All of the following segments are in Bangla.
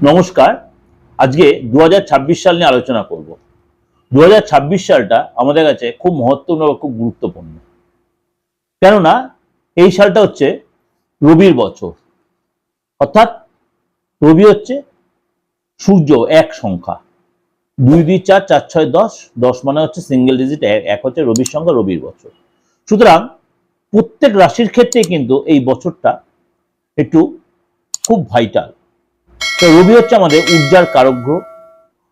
নমস্কার। আজকে দু হাজার ছাব্বিশ সাল নিয়ে আলোচনা করব। দু হাজার ছাব্বিশ সালটা আমাদের কাছে খুব মহত্বপূর্ণ বা খুব গুরুত্বপূর্ণ। কেননা এই সালটা হচ্ছে রবির বছর। অর্থাৎ রবি হচ্ছে সূর্য এক সংখ্যা। দুই দুই চার চার ছয় দশ দশ মানে হচ্ছে সিঙ্গেল ডিজিট এক হচ্ছে রবির সংখ্যা, রবির বছর। সুতরাং প্রত্যেক রাশির ক্ষেত্রে কিন্তু এই বছরটা একটু খুব ভাইটাল তো রবি হচ্ছে আমাদের ঊর্জার কারক গ্রহ,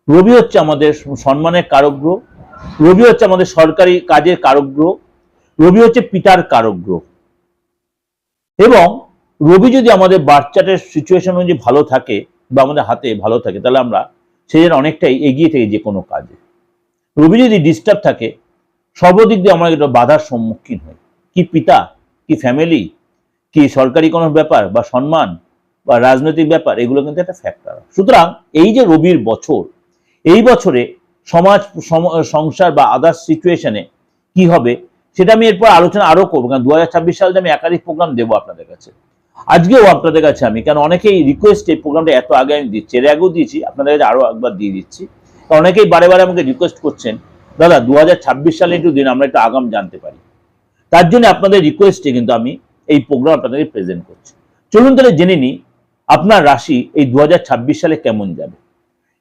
রবি হচ্ছে আমাদের সম্মানের কারক গ্রহ, রবি হচ্ছে আমাদের সরকারি কাজের কারক গ্রহ, রবি হচ্ছে পিতার কারক গ্রহ। এবং রবি যদি আমাদের বাচ্চাটের সিচুয়েশন অনুযায়ী ভালো থাকে বা আমাদের হাতে ভালো থাকে, তাহলে আমরা জন্য অনেকটাই এগিয়ে থেকে যে কোনো কাজে। রবি যদি ডিস্টার্ব থাকে, সর্বদিক দিয়ে আমরা একটা বাধার সম্মুখীন হই। কি পিতা, কি ফ্যামিলি কি সরকারি কোনো ব্যাপার বা সম্মান বা রাজনৈতিক ব্যাপার, এগুলো কিন্তু একটা ফ্যাক্টর সুতরাং এই যে রবির বছর, এই বছরে সমাজ সংসার বা আদার্স সিচুয়েশনে কি হবে, সেটা আমি এরপর আলোচনা আরও করব, কারণ দু সালে আমি একাধিক প্রোগ্রাম দেবো আপনাদের কাছে। আজকেও আপনাদের কাছে আমি কারণ অনেকেই রিকোয়েস্ট এই প্রোগ্রামটা এত আগে আমি দিচ্ছি, এর আগেও দিয়েছি, আপনাদের কাছে আরও একবার দিয়ে দিচ্ছি। অনেকেই বারে বারে আমাকে রিকোয়েস্ট করছেন, দাদা দু হাজার ছাব্বিশ সালে একটু দিন, আমরা একটু আগাম জানতে পারি। তার জন্য আপনাদের রিকোয়েস্টে কিন্তু আমি এই প্রোগ্রাম আপনাদেরকে প্রেজেন্ট করছি। চলুন তাহলে জেনে নিই আপনার রাশি এই দু হাজার ছাব্বিশ সালে কেমন যাবে?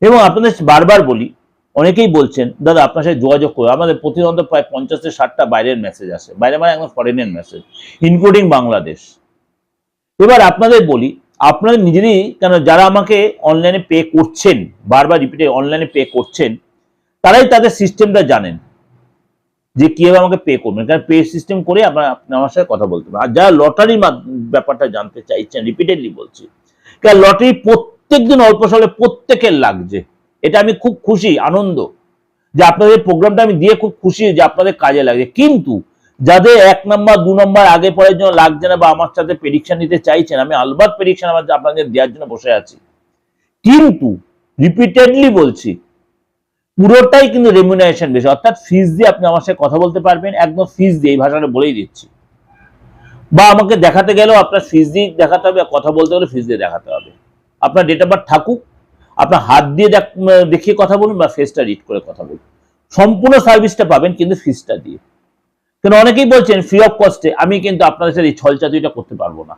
এবং আপনাদের বারবার বলি, অনেকেই বলছেন, দাদা, আপনার সাথে যোগাযোগ করো। আমাদের প্রতিনিয়ত প্রায় পঞ্চাশ থেকে ষাটটা বাইরের মেসেজ আসে। বাইরে মানে একদম ফরেনের মেসেজ ইনক্লুডিং বাংলাদেশ। এবার আপনাদের বলি, আপনাদের নিজেরই কেন যারা আমাকে অনলাইনে পে করছেন, বারবার রিপিটে অনলাইনে পে করছেন, তারাই তাদের সিস্টেমটা জানেন যে কীভাবে আমাকে পে করবেন। কারণ পে সিস্টেম করে আপনার আপনি আমার সাথে কথা বলতে পারেন আর যারা লটারির ব্যাপারটা জানতে চাইছেন রিপিটেডলি বলছি লটারি প্রত্যেক দিন অল্প স্বল্প প্রত্যেকের লাগছে। এটা আমি খুব খুশি, আনন্দ। যে আপনাদের প্রোগ্রামটা আমি দিয়ে খুব খুশি যে আপনাদের কাজে লাগে কিন্তু যাদের এক নম্বর, দু নম্বর আগে পরের জন্য লাগছে না বা আমার সাথে প্রেডিকশন নিতে চাইছেন, আমি আলবাত প্রেডিকশন আমার আপনাদের দেওয়ার জন্য বসে আছি। কিন্তু রিপিটেডলি বলছি, পুরোটাই কিন্তু রেমিউনারেশন বেশি অর্থাৎ ফিস দিয়ে আপনি আমার সাথে কথা বলতে পারবেন, একদম ফিস দিয়ে এই ভাষাটা বলেই দিচ্ছি। বা আমাকে দেখাতে গেলেও আপনার ফিস দিয়ে দেখাতে হবে, কথা বলতে গেলে ফিস দিয়ে দেখাতে হবে। আপনার ডেট অফ বার্থ থাকুক, আপনার হাত দিয়ে দেখ- দেখিয়ে কথা বলুন বা ফেসটা রিড করে কথা বলুন। সম্পূর্ণ সার্ভিসটা পাবেন কিন্তু ফিজটা দিয়ে। কেন অনেকেই বলছেন ফ্রি অফ কস্টে আমি কিন্তু আপনাদের সাথে এই ছলচাতুরিটা করতে পারব না।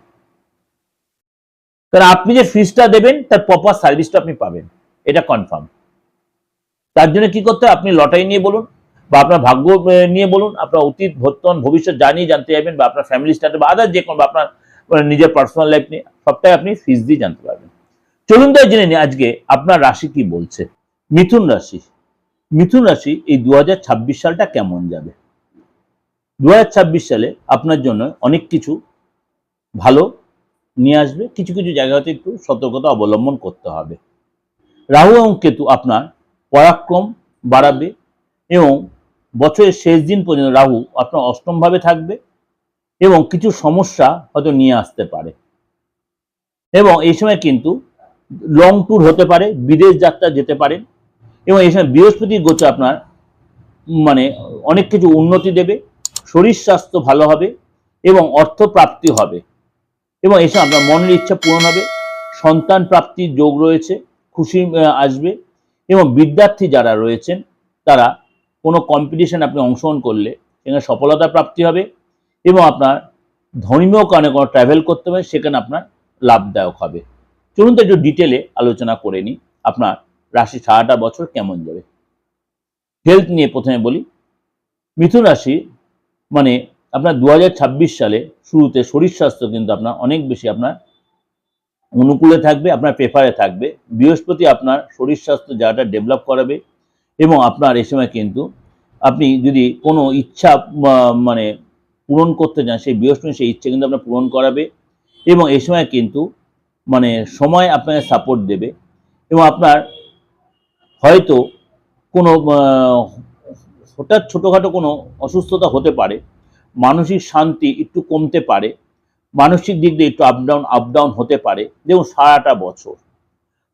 কারণ আপনি যে ফিজটা দেবেন, তার প্রপার সার্ভিসটা আপনি পাবেন। এটা কনফার্ম তার জন্য কি করতে হবে? আপনি লটারি নিয়ে বলুন। বা আপনার ভাগ্য নিয়ে বলুন, আপনার অতীত, বর্তমান, ভবিষ্যৎ যা নিয়ে জানতে যাবেন বা আপনার ফ্যামিলি স্ট্যাটাস বা আদার যে কোনো, বা আপনার নিজের পার্সোনাল লাইফ নিয়ে, সবটাই আপনি ফিস দিয়ে জানতে পারবেন। চলুন তাই জেনে নিই আজকে আপনার রাশি কি বলছে। মিথুন রাশি। মিথুন রাশি এই দু হাজার ছাব্বিশ সালটা কেমন যাবে? দু হাজার ছাব্বিশ সালে আপনার জন্য অনেক কিছু ভালো নিয়ে আসবে, কিছু কিছু জায়গাতে একটু সতর্কতা অবলম্বন করতে হবে। রাহু এবং কেতু আপনার পরাক্রম বাড়াবে এবং বছরের শেষ দিন পর্যন্ত রাহু আপনার অষ্টমভাবে থাকবে এবং কিছু সমস্যা হয়তো নিয়ে আসতে পারে। এবং এই সময় কিন্তু লং ট্যুর হতে পারে, বিদেশ যাত্রা যেতে পারেন এবং এই সময় বৃহস্পতির গোচর আপনার মানে অনেক কিছু উন্নতি দেবে, শরীর স্বাস্থ্য ভালো হবে এবং অর্থ প্রাপ্তি হবে এবং সময় আপনার মনের ইচ্ছা পূরণ হবে, সন্তান প্রাপ্তির যোগ রয়েছে, খুশি আসবে এবং বিদ্যার্থী যারা রয়েছেন তারা কোনো কম্পিটিশন আপনি অংশগ্রহণ করলে, সেখানে সফলতা প্রাপ্তি হবে এবং আপনার ধর্মীয় কারণে কোনো ট্রাভেল করতে হবে, সেখানে আপনার লাভদায়ক হবে। চলুন তো একটু ডিটেলে আলোচনা করে নিই, আপনার রাশি সারাটা বছর কেমন যাবে? হেলথ নিয়ে প্রথমে বলি, মিথুন রাশি মানে আপনার দু হাজার ছাব্বিশ সালে শুরুতে শরীর স্বাস্থ্য কিন্তু আপনার অনেক বেশি আপনার অনুকূলে থাকবে, আপনার পেপারে থাকবে। বৃহস্পতি আপনার শরীর স্বাস্থ্য যাটা ডেভেলপ করাবে এবং আপনার এই সময় কিন্তু আপনি যদি কোনো ইচ্ছা মানে পূরণ করতে চান, সেই বৃহস্পতি সেই ইচ্ছা কিন্তু আপনার পূরণ করাবে এবং এই সময় কিন্তু মানে সময় আপনাকে সাপোর্ট দেবে এবং আপনার হয়তো কোনো হঠাৎ ছোটোখাটো কোনো অসুস্থতা হতে পারে, মানসিক শান্তি একটু কমতে পারে, মানসিক দিক দিয়ে একটু আপ ডাউন আপ ডাউন হতে পারে, দেখুন সারাটা বছর।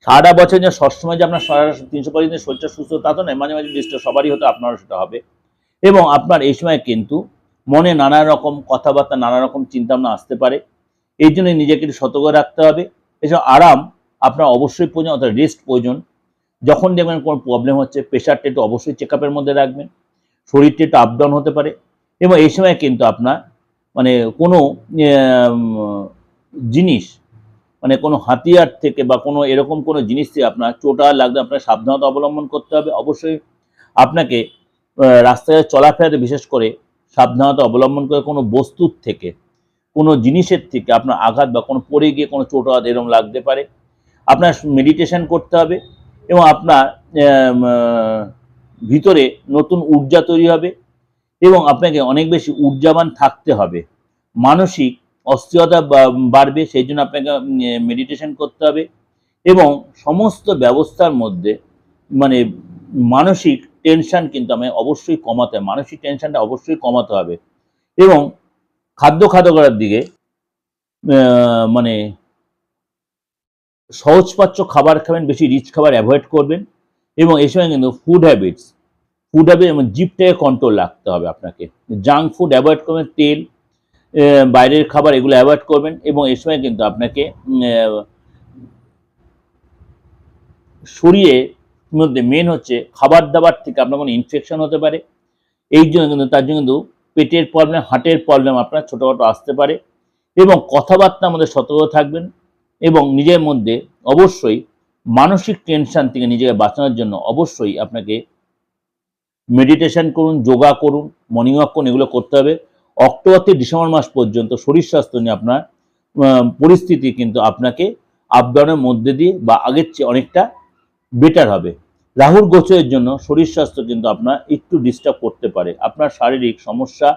সারাটা বছর যে সবসময় যে আপনার তিনশো পঁচিশ শরীরটা সুস্থ তা তো নয়, মাঝে মাঝে ডিস্টার্ব সবারই হতো আপনারও সেটা হবে। এবং আপনার এই সময় কিন্তু মনে নানা রকম কথাবার্তা, নানা রকম চিন্তাভাবনা আসতে পারে। এই জন্য নিজেকে একটু সতর্ক রাখতে হবে। এসব আরাম আপনার অবশ্যই প্রয়োজন, অর্থাৎ রেস্ট প্রয়োজন। যখন দেখবেন কোনো প্রবলেম হচ্ছে প্রেশারটা একটু অবশ্যই চেক আপের মধ্যে রাখবেন। শরীরটা একটু আপ ডাউন হতে পারে। এবং এই সময় কিন্তু আপনার মানে কোনো জিনিস মানে কোনো হাতিয়ার থেকে বা কোনো এরকম কোনো জিনিস থেকে আপনার চোটা লাগলে আপনার সাবধানতা অবলম্বন করতে হবে। অবশ্যই আপনাকে রাস্তায় চলাফেরাতে বিশেষ করে সাবধানতা অবলম্বন করে কোনো বস্তুর থেকে, কোনো জিনিসের থেকে আপনার আঘাত বা কোনো পড়ে গিয়ে কোনো চোট আঘাত এরকম লাগতে পারে। আপনার মেডিটেশন করতে হবে এবং আপনার ভিতরে নতুন ঊর্জা তৈরি হবে এবং আপনাকে অনেক বেশি ঊর্জাবান থাকতে হবে। মানসিক অস্থিরতা বাড়বে, সেই জন্য আপনাকে মেডিটেশন করতে হবে এবং সমস্ত ব্যবস্থার মধ্যে মানে মানসিক টেনশন কিন্তু আমায় অবশ্যই কমাতে হবে, মানসিক টেনশনটা অবশ্যই কমাতে হবে এবং খাদ্য খাদ্য করার দিকে মানে সহজপাচ্য খাবার খাবেন, বেশি রিচ খাবার অ্যাভয়েড করবেন এবং এই সময় কিন্তু ফুড হ্যাবিটস ফুড হ্যাবিট এবং জিপটাকে কন্ট্রোল রাখতে হবে আপনাকে। জাঙ্ক ফুড অ্যাভয়েড করবেন, তেল বাইরের খাবার এগুলো অ্যাভয়েড করবেন এবং এই সময় কিন্তু আপনাকে শরীরে মধ্যে মেন হচ্ছে খাবার দাবার থেকে আপনার কোনো ইনফেকশন হতে পারে। এই জন্য কিন্তু, তার জন্য কিন্তু পেটের প্রবলেম হার্টের প্রবলেম আপনার ছোটোখাটো আসতে পারে এবং কথাবার্তার মধ্যে সতর্ক থাকবেন এবং নিজের মধ্যে অবশ্যই মানসিক টেনশন থেকে নিজেকে বাঁচানোর জন্য অবশ্যই আপনাকে মেডিটেশন করুন যোগা করুন মর্নিং ওয়াক করুন, এগুলো করতে হবে। অক্টোবর থেকে ডিসেম্বর মাস পর্যন্ত শরীর স্বাস্থ্য নিয়ে আপনার পরিস্থিতি কিন্তু আপনাকে আপডাউনের মধ্যে দিয়ে বা আগের চেয়ে অনেকটা বেটার হবে। রাহুর গোচরের জন্য শরীর স্বাস্থ্য কিন্তু আপনার একটু ডিস্টার্ব করতে পারে। আপনার শারীরিক সমস্যা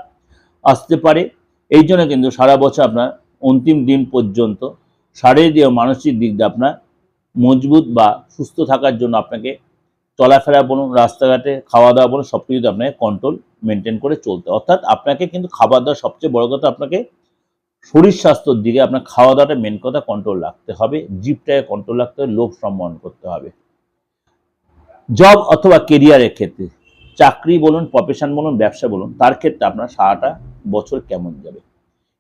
আসতে পারে। এই জন্য কিন্তু সারা বছর আপনার অন্তিম দিন পর্যন্ত শারীরিক ও মানসিক দিক দিয়ে আপনার মজবুত বা সুস্থ থাকার জন্য আপনাকে চলাফেরা বলুন, রাস্তাঘাটে খাওয়া দাওয়া বলুন সব কিছুতে আপনাকে কন্ট্রোল মেনটেন করে চলতে। অর্থাৎ আপনাকে কিন্তু খাবার দাওয়া সবচেয়ে বড় কথা আপনাকে শরীর স্বাস্থ্যের দিকে আপনার খাওয়া দাওয়াটা মেন কথা কন্ট্রোল রাখতে হবে। জিপটাকে কন্ট্রোল রাখতে হবে লোভ সম্মান করতে হবে। জব অথবা কেরিয়ারের ক্ষেত্রে, চাকরি বলুন প্রফেশন বলুন, ব্যবসা বলুন, তার ক্ষেত্রে আপনার সারাটা বছর কেমন যাবে?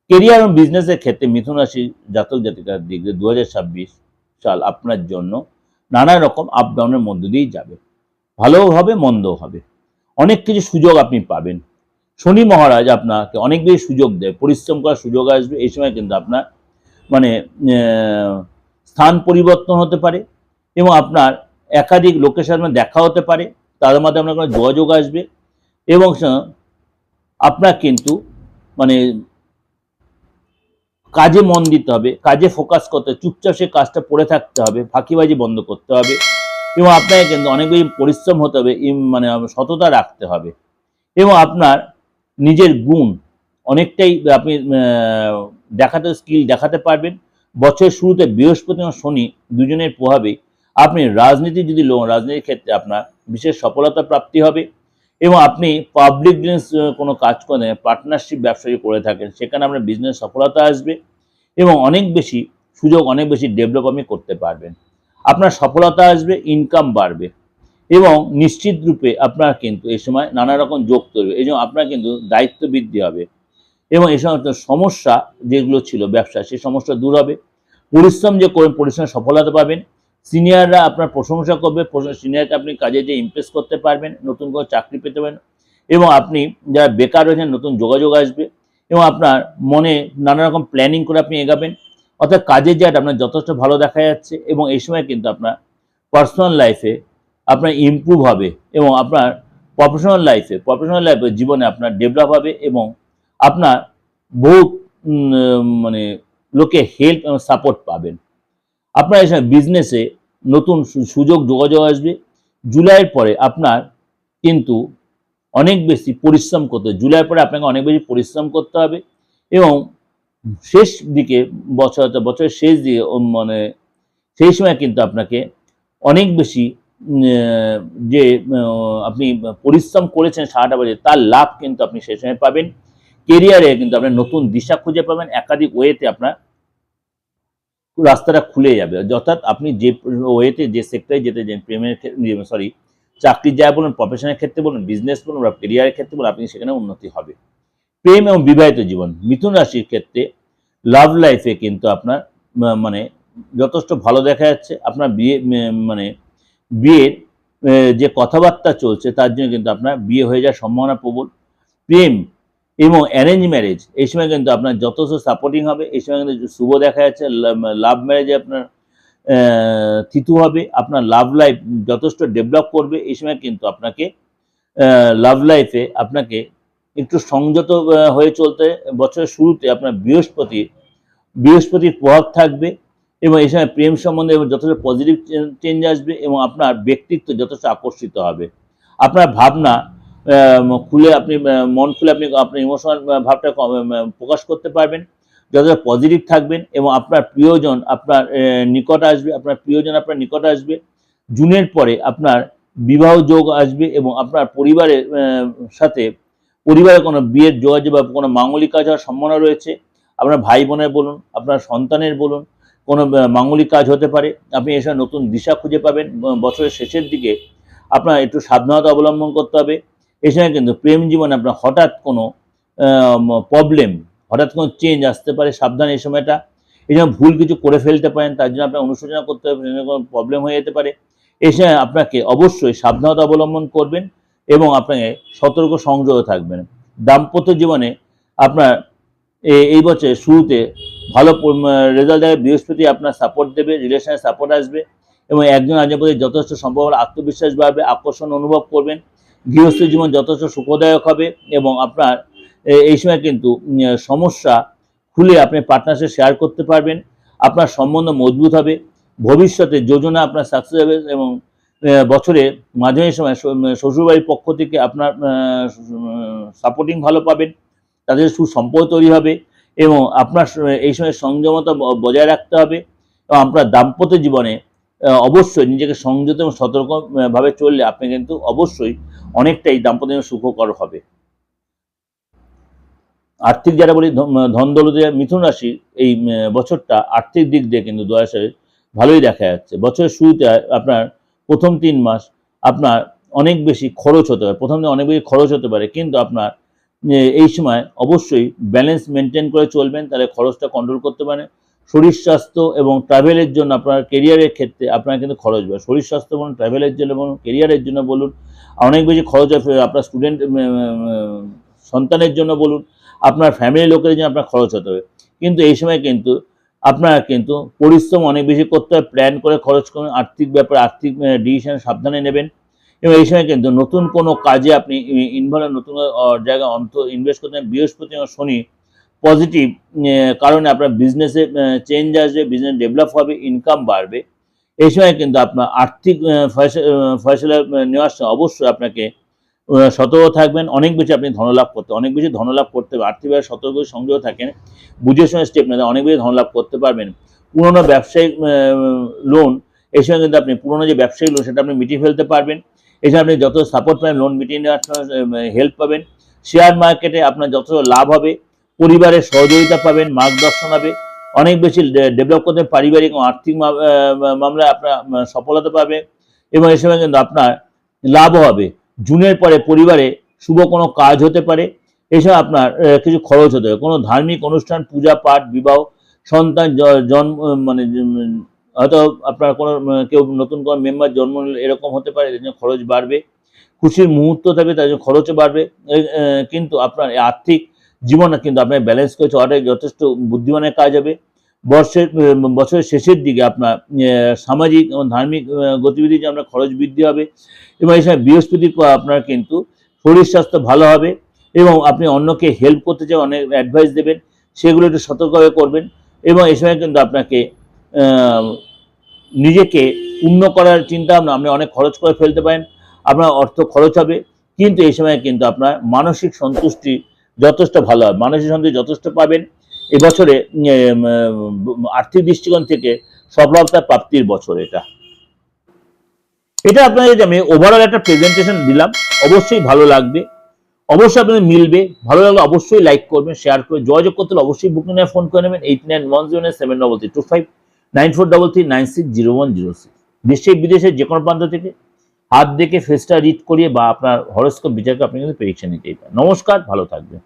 কেরিয়ার এবং বিজনেসের ক্ষেত্রে মিথুন রাশি জাতক জাতিকার দিক দিয়ে দু সাল আপনার জন্য নানা রকম আপ ডাউনের মধ্য দিয়েই যাবে। ভালোও হবে, মন্দও হবে। অনেক কিছু সুযোগ আপনি পাবেন। শনি মহারাজ আপনাকে অনেক বেশি সুযোগ দেয়, পরিশ্রম করার সুযোগ আসবে, এই সময় কিন্তু আপনার মানে স্থান পরিবর্তন হতে পারে এবং আপনার একাধিক লোকের সাথে দেখা হতে পারে তাদের মধ্যে আপনার কোনো যোগাযোগ আসবে এবং আপনার কিন্তু মানে কাজে মন দিতে হবে, কাজে ফোকাস করতে চুপচাপ সে কাজটা পড়ে থাকতে হবে, ফাঁকিবাজি বন্ধ করতে হবে। এবং আপনাকে কিন্তু অনেক বেশি পরিশ্রম হতে হবে মানে সততা রাখতে হবে। এবং আপনার নিজের গুণ, অনেকটাই আপনি দেখাতে স্কিল দেখাতে পারবেন। বছরের শুরুতে বৃহস্পতি এবং শনি দুজনের প্রভাবে আপনি রাজনীতি যদি রাজনীতির ক্ষেত্রে আপনার বিশেষ সফলতা প্রাপ্তি হবে এবং আপনি পাবলিক বিজনেস কোনো কাজ করেন পার্টনারশিপ ব্যবসা যদি করে থাকেন, সেখানে আপনার বিজনেস সফলতা আসবে এবং অনেক বেশি সুযোগ, অনেক বেশি ডেভেলপ আপনি করতে পারবেন। আপনার সফলতা আসবে ইনকাম বাড়বে। এবং নিশ্চিত রূপে আপনার কিন্তু এই সময় নানা রকম যোগ তৈরি এই জন্য আপনার কিন্তু দায়িত্ব বৃদ্ধি হবে। এবং এই সময় সমস্যা যেগুলো ছিল ব্যবসা, সেই সমস্যা দূর হবে। পরিশ্রম যে করবেন পরিশ্রমে সফলতা পাবেন। সিনিয়ররা আপনার প্রশংসা করবে। সিনিয়রকে আপনি কাজে যে ইমপ্রেস করতে পারবেন, নতুন করে চাকরি পেতে পারেন এবং আপনি যারা বেকার রয়েছেন, নতুন যোগাযোগ আসবে। এবং আপনার মনে নানা রকম প্ল্যানিং করে আপনি এগাবেন। অর্থাৎ কাজের জায়গাটা আপনার যথেষ্ট ভালো দেখা যাচ্ছে এবং এই সময় কিন্তু আপনার পার্সোনাল লাইফে আপনার ইমপ্রুভ হবে এবং আপনার প্রফেশনাল লাইফে প্রফেশনাল লাইফে জীবনে আপনার ডেভেলপ হবে এবং আপনার বহু মানে লোকে হেল্প এবং সাপোর্ট পাবেন। আপনার এই সময় বিজনেসে নতুন সুযোগ যোগাযোগ আসবে। জুলাইয়ের পরে আপনার কিন্তু অনেক বেশি পরিশ্রম করতে জুলাইয়ের পরে আপনাকে অনেক বেশি পরিশ্রম করতে হবে এবং শেষ দিকে বছর বছরের শেষ দিকে মানে সেই সময় কিন্তু আপনাকে অনেক বেশি যে আপনি পরিশ্রম করেছেন সারাটা বছর, তার লাভ কিন্তু আপনি সেই সময় পাবেন। কেরিয়ারে কিন্তু আপনি নতুন দিশা খুঁজে পাবেন, একাধিক ওয়েতে আপনার রাস্তাটা খুলে যাবে। অর্থাৎ আপনি যে ওয়েতে যে সেক্টরে যেতে চান প্রেমের সরি চাকরি জায়গা বলুন প্রফেশনের ক্ষেত্রে বলুন বিজনেস বলুন বা কেরিয়ারের ক্ষেত্রে বলুন, আপনি সেখানে উন্নতি হবে। প্রেম এবং বিবাহিত জীবন, মিথুন রাশির ক্ষেত্রে লাভ লাইফে কিন্তু আপনার মানে যথেষ্ট ভালো দেখা যাচ্ছে। আপনার বিয়ে মানে বিয়ের যে কথাবার্তা চলছে তার জন্য কিন্তু আপনার বিয়ে হয়ে যাওয়ার সম্ভাবনা প্রবল। প্রেম এবং অ্যারেঞ্জ ম্যারেজ এই সময় কিন্তু আপনার যথেষ্ট সাপোর্টিং হবে। এই সময় কিন্তু শুভ দেখা যাচ্ছে। লাভ ম্যারেজে আপনার থিতু হবে। আপনার লাভ লাইফ যথেষ্ট ডেভেলপ করবে। এই সময় কিন্তু আপনাকে লাভ লাইফে আপনাকে একটু সংযত হয়ে চলতে বছরের শুরুতে আপনার বৃহস্পতি, বৃহস্পতির প্রভাব থাকবে এবং এই সময় প্রেম সম্বন্ধে এবং যথেষ্ট পজিটিভ চেঞ্জ আসবে এবং আপনার ব্যক্তিত্ব যথেষ্ট আকর্ষিত হবে। আপনার ভাবনা খুলে আপনি মন খুলে আপনি আপনার ইমোশনাল ভাবটা প্রকাশ করতে পারবেন যতটা পজিটিভ থাকবেন এবং আপনার প্রিয়জন আপনার নিকট আসবে, আপনার প্রিয়জন আপনার নিকট আসবে। জুনের পরে আপনার বিবাহ যোগ আসবে এবং আপনার পরিবারের সাথে পরিবারে কোনো বিয়ের যোগাযোগ বা কোনো মাঙ্গলিক কাজ হওয়ার সম্ভাবনা রয়েছে, আপনার ভাই বোনের বলুন, আপনার সন্তানের বলুন, কোনো মাঙ্গলিক কাজ হতে পারে, আপনি এসব নতুন দিশা খুঁজে পাবেন বছরের শেষের দিকে আপনার একটু সাবধানতা অবলম্বন করতে হবে। এই সময় কিন্তু প্রেম জীবনে আপনার হঠাৎ কোনো প্রবলেম হঠাৎ কোনো চেঞ্জ আসতে পারে সাবধান এই সময়টা। এই সময় ভুল কিছু করে ফেলতে পারেন, তার জন্য আপনার অনুশোচনা করতে হবে কোনো প্রবলেম হয়ে যেতে পারে। এই সময় আপনাকে অবশ্যই সাবধানতা অবলম্বন করবেন। এবং আপনাকে সতর্ক সংযত থাকবেন। দাম্পত্য জীবনে আপনার এই বছর শুরুতে ভালো রেজাল্ট দেবে বৃহস্পতি আপনার সাপোর্ট দেবে রিলেশনের সাপোর্ট আসবে এবং একজন আরেকজনের প্রতি যথেষ্ট সম্ভব হলে আত্মবিশ্বাস বাড়বে, আকর্ষণ অনুভব করবেন। গৃহস্থ জীবন যথেষ্ট সুখদায়ক হবে এবং আপনার এই সময় কিন্তু সমস্যা খুলে আপনি পার্টনারশিপ শেয়ার করতে পারবেন। আপনার সম্বন্ধ মজবুত হবে। ভবিষ্যতে যোজনা আপনার সাকসেস হবে এবং বছরে মাঝে সময় শ্বশুরবাড়ির পক্ষ থেকে আপনার সাপোর্টিং ভালো পাবেন, তাদের সুসম্পর্ক তৈরি হবে এবং আপনার এই সময় সংযমতা বজায় রাখতে হবে এবং আপনার দাম্পত্য জীবনে অবশ্যই নিজেকে সংযত এবং সতর্কভাবে চললে আপনি কিন্তু অবশ্যই অনেকটাই দাম্পত্য জীবন সুখকর হবে। আর্থিক যারা বলি, ধন দৌলতে মিথুন রাশি, এই বছরটা আর্থিক দিক দিয়ে কিন্তু দু হাজার ভালোই দেখা যাচ্ছে। বছরের শুরুতে আপনার প্রথম তিন মাস আপনার অনেক বেশি খরচ হতে পারে। প্রথম দিন অনেক বেশি খরচ হতে পারে, কিন্তু আপনার এই সময় অবশ্যই ব্যালেন্স মেনটেন করে চলবেন, তাহলে খরচটা কন্ট্রোল করতে পারেন। শরীর স্বাস্থ্য এবং ট্রাভেলের জন্য আপনার কেরিয়ারের ক্ষেত্রে আপনার কিন্তু খরচ বাড়ে শরীর স্বাস্থ্য বলুন ট্রাভেলের জন্য বলুন কেরিয়ারের জন্য বলুন অনেক বেশি খরচ হয় আপনার স্টুডেন্ট সন্তানের জন্য বলুন, আপনার ফ্যামিলির লোকের জন্য আপনার খরচ হতে হবে। কিন্তু এই সময় কিন্তু আপনার কিন্তু পরিশ্রম অনেক বেশি করতে হবে প্ল্যান করে খরচ করুন, আর্থিক ব্যাপারে, আর্থিক ডিসিশন সাবধানে নেবেন এবং এই সময় কিন্তু নতুন কোনো কাজে আপনি ইনভলভ নতুন জায়গায় অন্ত ইনভেস্ট করতে। বৃহস্পতি এবং শনি পজিটিভ কারণে আপনার বিজনেসে চেঞ্জ আসবে বিজনেস ডেভেলপ হবে ইনকাম বাড়বে এই সময় কিন্তু আপনার আর্থিক ফয়সলা নেওয়ার সময় অবশ্যই আপনাকে সতর্ক থাকবেন, অনেক বেশি আপনি ধনলাভ করতে, অনেক বেশি ধনলাভ করতে হবে আর্থিকভাবে সতর্ক সংযোগ থাকেন, বুঝে শুনে স্টেপ নেন অনেক বেশি ধনলাভ করতে পারবেন। পুরোনো ব্যবসায়িক লোন এই সময় কিন্তু আপনি পুরনো যে ব্যবসায়িক লোন সেটা আপনি মিটিয়ে ফেলতে পারবেন। এছাড়া আপনি যত সাপোর্ট পাবেন লোন মিটিয়ে নেওয়ার হেল্প পাবেন। শেয়ার মার্কেটে আপনার যত লাভ হবে, পরিবারের সহযোগিতা পাবেন, মার্গদর্শন হবে। অনেক বেশি ডেভেলপ করতে পারিবারিক এবং আর্থিক মামলায় আপনার সফলতা পাবে। এবং এই সময় কিন্তু আপনার লাভও হবে। জুনের পরে পরিবারে শুভ কোনো কাজ হতে পারে এসব আপনার কিছু খরচ হতে পারে। কোনো ধার্মিক অনুষ্ঠান, পূজা পাঠ, বিবাহ, সন্তান জন্ম মানে হয়তো আপনার কোনো কেউ নতুন কোনো মেম্বার জন্ম নিল এরকম হতে পারে এর জন্য খরচ বাড়বে। খুশির মুহূর্ত থাকবে তার জন্য খরচও বাড়বে। কিন্তু আপনার আর্থিক জীবন কিন্তু আপনার ব্যালেন্স করে চলাটাই যথেষ্ট বুদ্ধিমানের কাজ হবে। বর্ষের বছরের শেষের দিকে আপনার সামাজিক এবং ধার্মিক গতিবিধি যে আপনার খরচ বৃদ্ধি হবে এবং এই সময় বৃহস্পতি আপনার কিন্তু শরীর স্বাস্থ্য ভালো হবে এবং আপনি অন্যকে হেল্প করতে চাই, অনেক অ্যাডভাইস দেবেন, সেগুলো একটু সতর্কভাবে করবেন এবং এই সময় কিন্তু আপনাকে নিজেকে পূর্ণ করার চিন্তা ভাবনা, আপনি অনেক খরচ করে ফেলতে পারেন, আপনার অর্থ খরচ হবে, কিন্তু এই সময় কিন্তু আপনার মানসিক সন্তুষ্টি যথেষ্ট ভালো হবে, মানসিক সন্তুষ্টি যথেষ্ট পাবেন এবছরে আর্থিক দৃষ্টিকোণ থেকে সফলতা প্রাপ্তির বছর এটা। এটা আপনাদের আমি ওভারঅল একটা প্রেজেন্টেশন দিলাম, অবশ্যই ভালো লাগবে। অবশ্যই আপনাদের মিলবে। ভালো লাগলে অবশ্যই লাইক করবেন শেয়ার করে যোগাযোগ করতে হলে অবশ্যই বুকিং নিয়ে ফোন করে নেবেন। Eight nine one zero nine seven double three two five nine four double three nine six zero one zero six দেশে, বিদেশে যে কোনো প্রান্ত থেকে হাত দেখে ফেসটা রিড করিয়ে বা আপনার হরস্কোপ বিচারকে আপনি কিন্তু প্রেডিকশন নিতেই পারেন নমস্কার, ভালো থাকবেন।